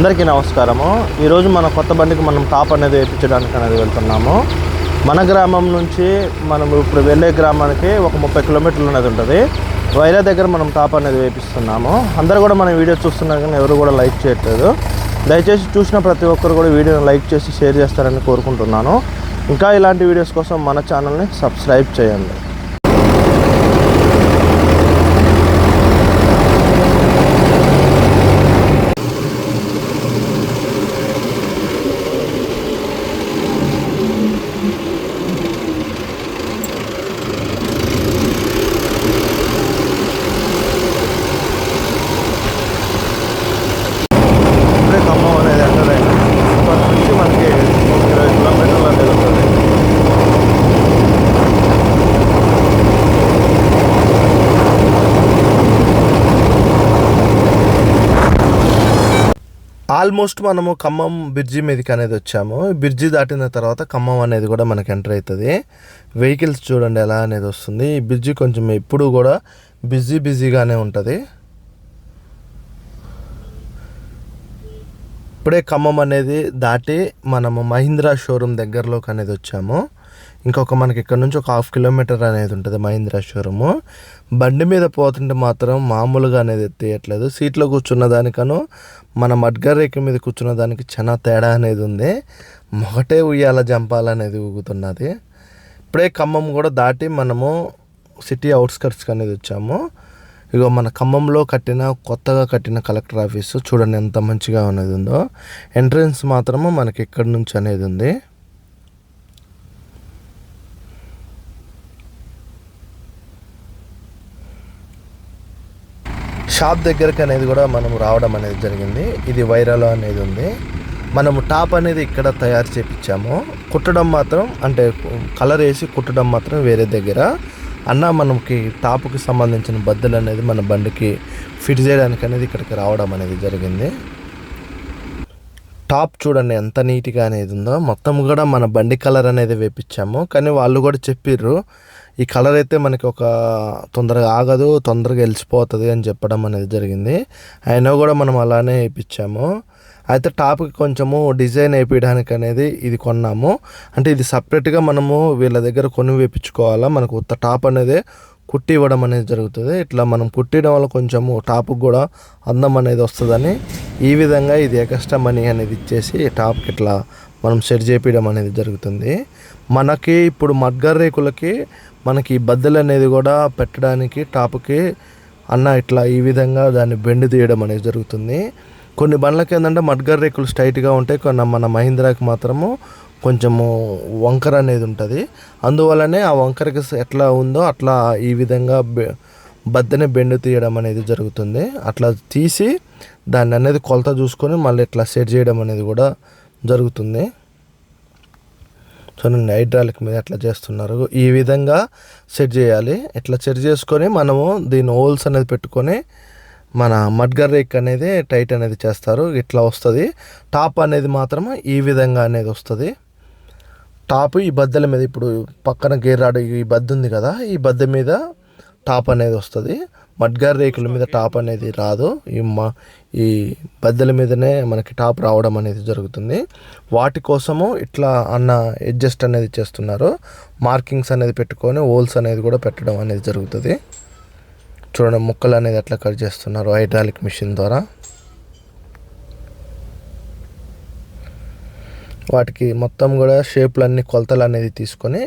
అందరికీ నమస్కారము. ఈరోజు మన కొత్త బండికి మనం టాప్ అనేది వేయించడానికి అనేది వెళ్తున్నాము. మన గ్రామం నుంచి మనం ఇప్పుడు వెళ్ళే గ్రామానికి ఒక ముప్పై కిలోమీటర్లు అనేది ఉంటుంది. వైరా దగ్గర మనం టాప్ అనేది వేపిస్తున్నాము అందరూ కూడా మన వీడియో చూస్తున్నారు కానీ ఎవరు కూడా లైక్ చేయట్లేదు. దయచేసి చూసిన ప్రతి ఒక్కరు కూడా వీడియోని లైక్ చేసి షేర్ చేస్తారని కోరుకుంటున్నాను. ఇంకా ఇలాంటి వీడియోస్ కోసం మన ఛానల్ని సబ్స్క్రైబ్ చేయండి ఇప్పుడే ఖమ్మం అనేది ఎంటర్ అయింది ఇప్పటి నుంచి మనకి ఇరవై కిలోమీటర్లు అనేది ఉంటుంది ఆల్మోస్ట్ మనము ఖమ్మం బ్రిడ్జి మీదకి అనేది వచ్చాము. బ్రిడ్జి దాటిన తర్వాత ఖమ్మం అనేది కూడా మనకి ఎంటర్ అవుతుంది వెహికల్స్ చూడండి ఎలా అనేది వస్తుంది. ఈ బ్రిడ్జి కొంచెం ఎప్పుడు కూడా బిజీ బిజీగానే ఉంటుంది. ఇప్పుడే ఖమ్మం అనేది దాటి మనము మహీంద్రా షోరూమ్ దగ్గరలోకి అనేది వచ్చాము. ఇంకొక మనకి ఇక్కడ నుంచి ఒక హాఫ్ కిలోమీటర్ అనేది ఉంటుంది మహీంద్రా షోరూము బండి మీద పోతుంటే మాత్రం మామూలుగా అనేది ఎత్తేయట్లేదు. సీట్లో కూర్చున్న దానికను మన మడ్గర్ రేఖ మీద కూర్చున్న దానికి చాలా తేడా అనేది ఉంది. మొగటే ఉయ్యాల జంపాలనేది ఊగుతున్నది. ఇప్పుడే ఖమ్మం కూడా దాటి మనము సిటీ అవుట్స్కట్స్కి అనేది వచ్చాము. ఇగో మన ఖమ్మంలో కట్టిన కొత్తగా కట్టిన కలెక్టర్ ఆఫీసు చూడండి ఎంత మంచిగా అనేది ఉందో. ఎంట్రన్స్ మాత్రము మనకి ఇక్కడ నుంచి అనేది ఉంది. షాప్ దగ్గరకు అనేది కూడా మనం రావడం అనేది జరిగింది. ఇది వైరాలో అనేది ఉంది. మనము టాప్ అనేది ఇక్కడ తయారు చేపించాము. కుట్టడం మాత్రం అంటే కలర్ వేసి కుట్టడం మాత్రం వేరే దగ్గర. అన్న మనకి టాప్కి సంబంధించిన బద్దలు అనేది మన బండికి ఫిట్ చేయడానికి అనేది ఇక్కడికి రావడం అనేది జరిగింది. టాప్ చూడండి ఎంత నీట్గా అనేది ఉందో. మొత్తం కూడా మన బండి కలర్ అనేది వేపించాము. కానీ వాళ్ళు కూడా చెప్పిర్రు ఈ కలర్ అయితే మనకి ఒక తొందరగా ఆగదు తొందరగా వెలిసిపోతుంది అని చెప్పడం అనేది జరిగింది. అయినా కూడా మనం అలానే వేయించాము. అయితే టాప్కి కొంచెము డిజైన్ వేయించడానికి అనేది ఇది కొన్నాము. అంటే ఇది సపరేట్గా మనము వీళ్ళ దగ్గర కొని వేయించుకోవాలా? మనకు ఉత్త టాప్ అనేది కుట్టి ఇవ్వడం అనేది జరుగుతుంది. ఇట్లా మనం కుట్టియడం వల్ల కొంచెము టాప్కి కూడా అందం అనేది వస్తుందని ఈ విధంగా ఇది ఎక్స్ట్రా మనీ అనేది ఇచ్చేసి టాప్కి ఇట్లా మనం సెట్ చేపించడం అనేది జరుగుతుంది. మనకి ఇప్పుడు మడ్గర్ రేకులకి మనకి బద్దలు అనేది కూడా పెట్టడానికి టాప్కి అన్న ఇట్లా ఈ విధంగా దాన్ని బెండ్ తీయడం అనేది జరుగుతుంది. కొన్ని బండ్లకి ఏంటంటే మడ్గర్ రేకులు స్ట్రైట్గా ఉంటాయి కొన్ని మన మహీంద్రాకి మాత్రము కొంచెము వంకర అనేది ఉంటుంది. అందువల్లనే ఆ వంకరకి ఎట్లా ఉందో అట్లా ఈ విధంగా బె- బద్దెని బెండు తీయడం అనేది జరుగుతుంది. అట్లా తీసి దాన్ని అనేది కొలత చూసుకొని మళ్ళీ ఇట్లా సెట్ చేయడం అనేది కూడా జరుగుతుంది. చూడండి హైడ్రాలిక్ మీద ఎట్లా చేస్తున్నారు ఈ విధంగా సెట్ చేయాలి. ఇట్లా సెట్ చేసుకొని మనము దీని హోల్స్ అనేది పెట్టుకొని మన మడ్గర్ రేక్ అనేది టైట్ అనేది చేస్తారు. ఇట్లా వస్తుంది. టాప్ అనేది మాత్రం ఈ విధంగా అనేది వస్తుంది. టాప్ ఈ బద్దల మీద ఇప్పుడు పక్కన గేర్ రాడు ఈ బద్ద ఉంది కదా ఈ బద్ద మీద టాప్ అనేది వస్తుంది. మడ్గార్ రేకుల మీద టాప్ అనేది రాదు. ఈ మా ఈ బద్దల మీదనే మనకి టాప్ రావడం అనేది జరుగుతుంది. వాటి కోసము ఇట్లా అన్న అడ్జస్ట్ అనేది చేస్తున్నారు. మార్కింగ్స్ అనేది పెట్టుకొని హోల్స్ అనేది కూడా పెట్టడం అనేది జరుగుతుంది. చూడండి ముక్కలు అనేది ఎట్లా కట్ చేస్తున్నారు హైడ్రాలిక్ మిషన్ ద్వారా. వాటికి మొత్తం కూడా షేప్లు అన్ని కొలతలు అనేది తీసుకొని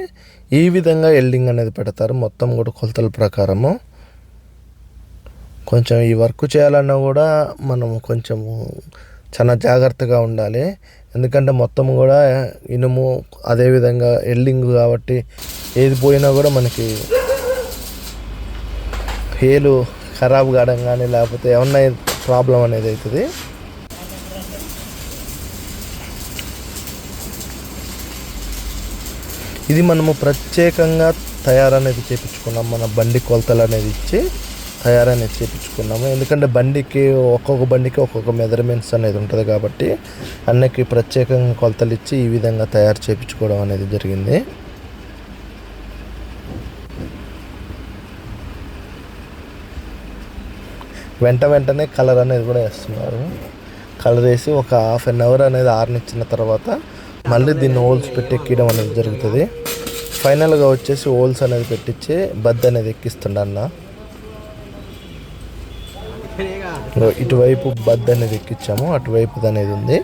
ఈ విధంగా ఎల్డింగ్ అనేది పెడతారు. మొత్తం కూడా కొలతల ప్రకారము. కొంచెం ఈ వర్క్ చేయాలన్నా కూడా మనం కొంచెము చాలా జాగ్రత్తగా ఉండాలి. ఎందుకంటే మొత్తం కూడా ఇనుము అదేవిధంగా ఎల్డింగ్ కాబట్టి ఏది పోయినా కూడా మనకి హేలు ఖరాబ్ కావడం కానీ లేకపోతే ఏమన్నా ప్రాబ్లం అనేది అవుతుంది. ఇది మనము ప్రత్యేకంగా తయారనేది చేపించుకున్నాం. మన బండి కొలతలు అనేది ఇచ్చి తయారనేది చేపించుకున్నాము. ఎందుకంటే బండికి ఒక్కొక్క బండికి ఒక్కొక్క మెజర్మెంట్స్ అనేది ఉంటుంది కాబట్టి అన్నకి ప్రత్యేకంగా కొలతలు ఇచ్చి ఈ విధంగా తయారు చేపించుకోవడం అనేది జరిగింది. వెంట వెంటనే కలర్ అనేది కూడా వేస్తున్నారు. కలర్ వేసి ఒక హాఫ్ అన్ అవర్ అనేది ఆరనిచ్చిన తర్వాత మళ్ళీ దీన్ని హోల్స్ పెట్టి ఎక్కడం అనేది జరుగుతుంది. ఫైనల్గా వచ్చేసి హోల్స్ అనేది పెట్టించి బద్ద అనేది ఎక్కిస్తుండ అన్న ఇగో ఇటువైపు బద్ద అనేది ఎక్కించాము అటువైపు అనేది ఉంది.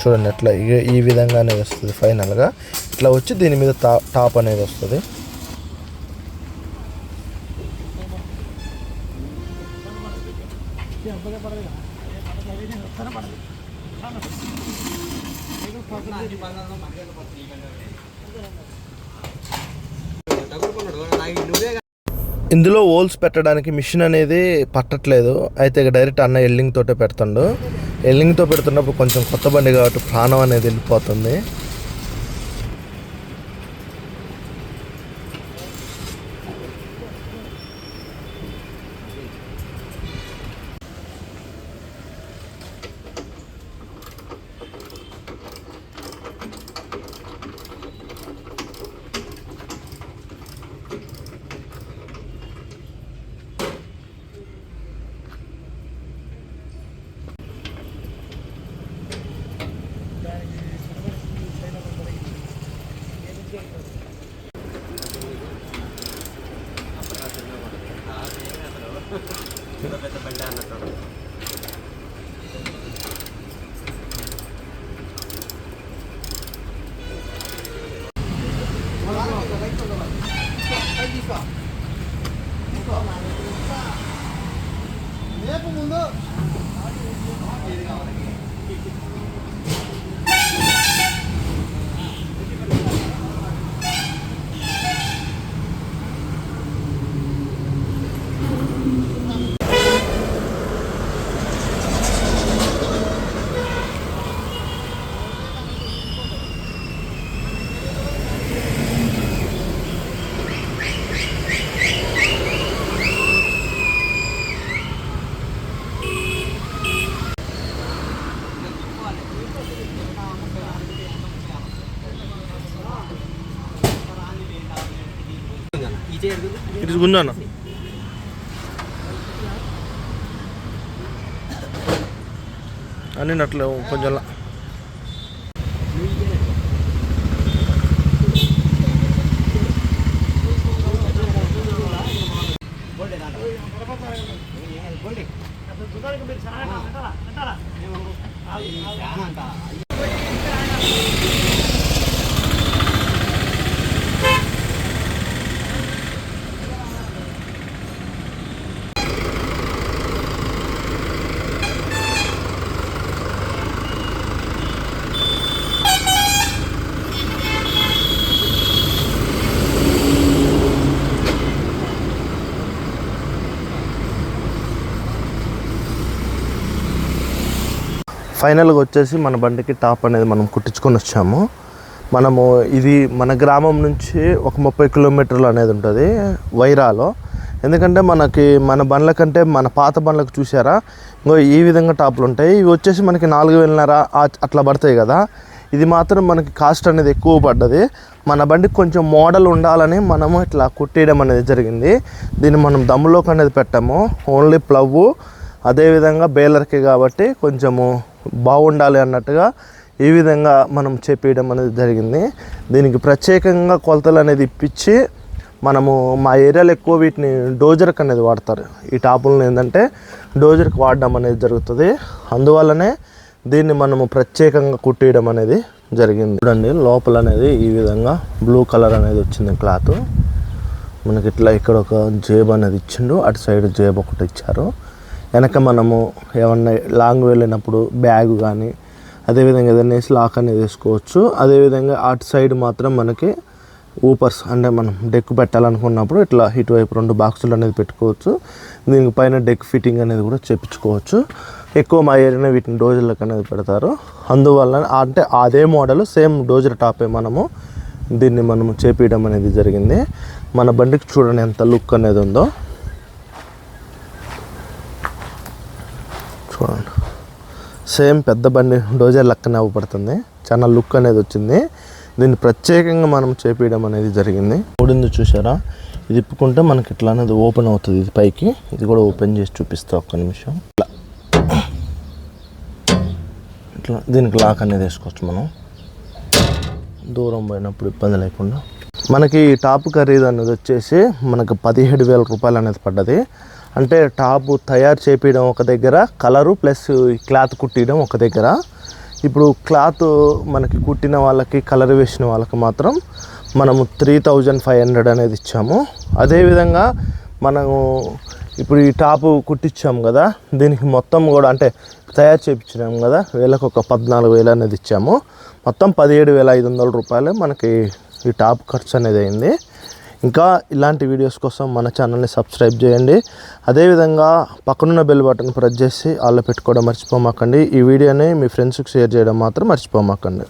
చూడండి అట్లా ఈ విధంగా అనేది వస్తుంది ఫైనల్గా. ఇట్లా వచ్చి దీని మీద టా టాప్ అనేది వస్తుంది. ఇందులో హోల్స్ పెట్టడానికి మిషన్ అనేది పట్టట్లేదు. అయితే ఇక డైరెక్ట్ అన్న ఎల్లింగ్ తోటే పెడుతుండు. ఎల్లింగ్తో పెడుతున్నప్పుడు కొంచెం కొత్త బండి కాబట్టి ప్రాణం అనేది వెళ్ళిపోతుంది. Bakit ang banda na to? ఇటు గుంజాను అని అట్లా కొంచెం ఫైనల్గా వచ్చేసి మన బండికి టాప్ అనేది మనం కుట్టించుకొని వచ్చాము. మనము ఇది మన గ్రామం నుంచి ఒక ముప్పై కిలోమీటర్లు అనేది ఉంటుంది వైరాలో. ఎందుకంటే మనకి మన బండ్ల కంటే మన పాత బండ్లకు చూసారా ఇంకో ఈ విధంగా టాప్లు ఉంటాయి. ఇవి వచ్చేసి మనకి నాలుగు వేలన్నర అట్లా పడతాయి కదా. ఇది మాత్రం మనకి కాస్ట్ అనేది ఎక్కువ పడ్డది. మన బండికి కొంచెం మోడల్ ఉండాలని మనము ఇట్లా కుట్టేయడం అనేది జరిగింది. దీన్ని మనం దమ్ములోకి అనేది పెట్టాము. ఓన్లీ ప్లవ్వు అదేవిధంగా బేలర్కి కాబట్టి కొంచెము బాగుండాలి అన్నట్టుగా ఈ విధంగా మనం చేపించడం అనేది జరిగింది. దీనికి ప్రత్యేకంగా కొలతలు అనేది ఇప్పించి మనము మా ఏరియాలో ఎక్కువ వీటిని డోజర్కి అనేది వాడతారు. ఈ టాపులను ఏంటంటే డోజర్కి వాడడం అనేది జరుగుతుంది. అందువల్లనే దీన్ని మనము ప్రత్యేకంగా కుట్టేయడం అనేది జరిగింది. చూడండి లోపల అనేది ఈ విధంగా బ్లూ కలర్ అనేది వచ్చింది క్లాత్. మనకి ఇట్లా ఇక్కడ ఒక జేబ్ అనేది ఇచ్చిండు. అటు సైడ్ జేబు ఒకటి ఇచ్చారు. వెనక మనము ఏమన్నా లాంగ్ వెళ్ళినప్పుడు బ్యాగ్ కానీ అదేవిధంగా ఏదైనా వేసి లాక్ అనేది వేసుకోవచ్చు. అదేవిధంగా అటు సైడ్ మాత్రం మనకి ఊపర్స్ అంటే మనం డెక్ పెట్టాలనుకున్నప్పుడు ఇట్లా ఇటువైపు రెండు బాక్సులు అనేది పెట్టుకోవచ్చు. దీనికి పైన డెక్ ఫిట్టింగ్ అనేది కూడా చేపించుకోవచ్చు. ఎక్కువ మా ఏరియానే వీటిని డోజర్లకు అనేది పెడతారు. అందువల్ల అంటే అదే మోడల్ సేమ్ డోజర్ టాపే మనము దీన్ని మనము చేపించడం అనేది జరిగింది. మన బండికి చూడండి ఎంత లుక్ అనేది ఉందో. చూడండి సేమ్ పెద్ద బండి డోజర్ లెక్కనే అవ్వబడుతుంది చాలా లుక్ అనేది వచ్చింది. దీన్ని ప్రత్యేకంగా మనం చేపించడం అనేది జరిగింది. మూడింది చూసారా ఇది ఇప్పుకుంటే మనకి ఇట్లా అనేది ఓపెన్ అవుతుంది ఇది పైకి. ఇది కూడా ఓపెన్ చేసి చూపిస్తా ఒక్క నిమిషం. ఇట్లా. ఇట్లా దీనికి లాక్ అనేది వేసుకోవచ్చు మనం. దూరం పోయినప్పుడు ఇబ్బంది లేకుండా. మనకి ఈ టాప్ ఖరీదు అనేది వచ్చేసి మనకు పదిహేడు వేల రూపాయలు అనేది పడ్డది. అంటే టాప్ తయారు చేపించడం ఒక దగ్గర కలరు ప్లస్ ఈ క్లాత్ కుట్టియడం ఒక దగ్గర. ఇప్పుడు క్లాత్ మనకి కుట్టిన వాళ్ళకి కలర్ వేసిన వాళ్ళకి మాత్రం మనము త్రీ థౌజండ్ ఫైవ్ హండ్రెడ్ అనేది ఇచ్చాము. అదేవిధంగా మనము ఇప్పుడు ఈ టాపు కుట్టించాము కదా దీనికి మొత్తం కూడా అంటే తయారు చేయించినాము కదా వేలకు ఒక పద్నాలుగు వేలు అనేది ఇచ్చాము. మొత్తం పదిహేడు వేల ఐదు వందల రూపాయలు మనకి ఈ టాప్ ఖర్చు అనేది అయింది. ఇంకా ఇలాంటి వీడియోస్ కోసం మన ఛానల్ని సబ్స్క్రైబ్ చేయండి. అదేవిధంగా పక్కనున్న బెల్ బటన్ ప్రెస్ చేసి ఆల్లో పెట్టుకోవడం మర్చిపోమాకండి. ఈ వీడియోని మీ ఫ్రెండ్స్కి షేర్ చేయడం మాత్రం మర్చిపోమాకండి.